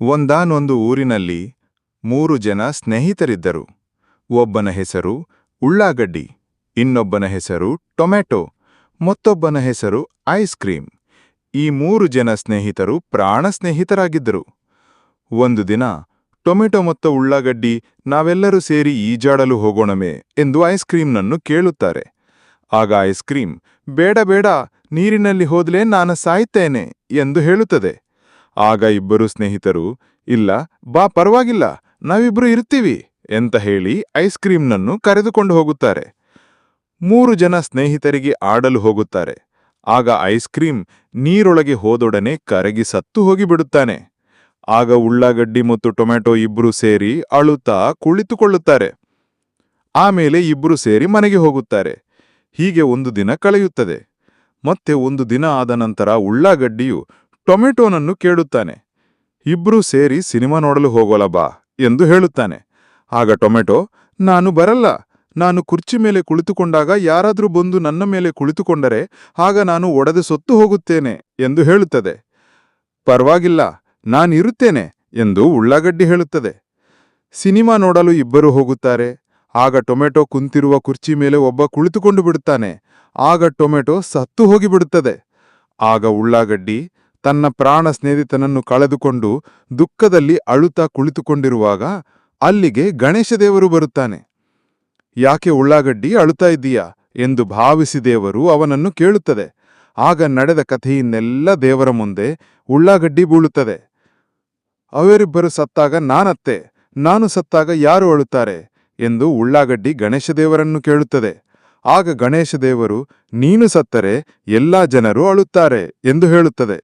ಒಂದಾನೊಂದು ಊರಿನಲ್ಲಿ ಮೂರು ಜನ ಸ್ನೇಹಿತರಿದ್ದರು. ಒಬ್ಬನ ಹೆಸರು ಉಳ್ಳಾಗಡ್ಡಿ, ಇನ್ನೊಬ್ಬನ ಹೆಸರು ಟೊಮೆಟೊ ಮತ್ತೊಬ್ಬನ ಹೆಸರು ಐಸ್ ಕ್ರೀಮ್ ಈ ಮೂರು ಜನ ಸ್ನೇಹಿತರು ಪ್ರಾಣ ಸ್ನೇಹಿತರಾಗಿದ್ದರು. ಒಂದು ದಿನ ಟೊಮೆಟೊ ಮತ್ತು ಉಳ್ಳಾಗಡ್ಡಿ ನಾವೆಲ್ಲರೂ ಸೇರಿ ಈಜಾಡಲು ಹೋಗೋಣಮೇ ಎಂದು ಐಸ್ ಕ್ರೀಮ್ನನ್ನು ಕೇಳುತ್ತಾರೆ. ಆಗ ಐಸ್ ಕ್ರೀಮ್ ಬೇಡ ಬೇಡ, ನೀರಿನಲ್ಲಿ ಹೋದ್ಲೇ ನಾನು ಸಾಯ್ತೇನೆ ಎಂದು ಹೇಳುತ್ತದೆ. ಆಗ ಇಬ್ಬರು ಸ್ನೇಹಿತರು, ಇಲ್ಲ, ಬಾ ಪರವಾಗಿಲ್ಲ, ನಾವಿಬ್ರು ಇರ್ತೀವಿ ಎಂತ ಹೇಳಿ ಐಸ್ ಕ್ರೀಮ್ನನ್ನು ಕರೆದುಕೊಂಡು ಹೋಗುತ್ತಾರೆ. ಮೂರು ಜನ ಸ್ನೇಹಿತರಿಗೆ ಆಡಲು ಹೋಗುತ್ತಾರೆ. ಆಗ ಐಸ್ ಕ್ರೀಂ ನೀರೊಳಗೆ ಹೋದೊಡನೆ ಕರಗಿ ಸತ್ತು ಹೋಗಿಬಿಡುತ್ತಾನೆ. ಆಗ ಉಳ್ಳಾಗಡ್ಡಿ ಮತ್ತು ಟೊಮೆಟೊ ಇಬ್ಬರು ಸೇರಿ ಅಳುತ್ತಾ ಕುಳಿತುಕೊಳ್ಳುತ್ತಾರೆ. ಆಮೇಲೆ ಇಬ್ಬರು ಸೇರಿ ಮನೆಗೆ ಹೋಗುತ್ತಾರೆ. ಹೀಗೆ ಒಂದು ದಿನ ಕಳೆಯುತ್ತದೆ. ಮತ್ತೆ ಒಂದು ದಿನ ಆದ ನಂತರ ಉಳ್ಳಾಗಡ್ಡಿಯು ಟೊಮೆಟೊನನ್ನು ಕೇಳುತ್ತಾನೆ. ಇಬ್ರೂ ಸೇರಿ ಸಿನಿಮಾ ನೋಡಲು ಹೋಗೋಲ ಬಾ ಎಂದು ಹೇಳುತ್ತಾನೆ. ಆಗ ಟೊಮೆಟೊ, ನಾನು ಬರಲ್ಲ. ನಾನು ಕುರ್ಚಿ ಮೇಲೆ ಕುಳಿತುಕೊಂಡಾಗ ಯಾರಾದರೂ ಬಂದು ನನ್ನ ಮೇಲೆ ಕುಳಿತುಕೊಂಡರೆ ಆಗ ನಾನು ಒಡೆದು ಸೊತ್ತು ಹೋಗುತ್ತೇನೆ ಎಂದು ಹೇಳುತ್ತದೆ. ಪರವಾಗಿಲ್ಲ ನಾನಿರುತ್ತೇನೆ ಎಂದು ಉಳ್ಳಾಗಡ್ಡಿ ಹೇಳುತ್ತದೆ. ಸಿನಿಮಾ ನೋಡಲು ಇಬ್ಬರು ಹೋಗುತ್ತಾರೆ. ಆಗ ಟೊಮೆಟೊ ಕುಂತಿರುವ ಕುರ್ಚಿ ಮೇಲೆ ಒಬ್ಬ ಕುಳಿತುಕೊಂಡು ಬಿಡುತ್ತಾನೆ. ಆಗ ಟೊಮೆಟೊ ಸತ್ತು ಹೋಗಿಬಿಡುತ್ತದೆ. ಆಗ ಉಳ್ಳಾಗಡ್ಡಿ ತನ್ನ ಪ್ರಾಣ ಸ್ನೇಹಿತನನ್ನು ಕಳೆದುಕೊಂಡು ದುಃಖದಲ್ಲಿ ಅಳುತ್ತಾ ಕುಳಿತುಕೊಂಡಿರುವಾಗ ಅಲ್ಲಿಗೆ ಗಣೇಶ ದೇವರು ಬರುತ್ತಾನೆ. ಯಾಕೆ ಉಳ್ಳಾಗಡ್ಡಿ ಅಳುತ್ತಾ ಇದ್ದೀಯಾ ಎಂದು ಭಾವಿಸಿ ದೇವರು ಅವನನ್ನು ಕೇಳುತ್ತದೆ. ಆಗ ನಡೆದ ಕಥೆಯನ್ನೆಲ್ಲ ದೇವರ ಮುಂದೆ ಉಳ್ಳಾಗಡ್ಡಿ ಬೀಳುತ್ತದೆ. ಅವರಿಬ್ಬರು ಸತ್ತಾಗ ನಾನತ್ತೆ, ನಾನು ಸತ್ತಾಗ ಯಾರು ಅಳುತ್ತಾರೆ ಎಂದು ಉಳ್ಳಾಗಡ್ಡಿ ಗಣೇಶದೇವರನ್ನು ಕೇಳುತ್ತದೆ. ಆಗ ಗಣೇಶ ದೇವರು, ನೀನು ಸತ್ತರೆ ಎಲ್ಲಾ ಜನರು ಅಳುತ್ತಾರೆ ಎಂದು ಹೇಳುತ್ತದೆ.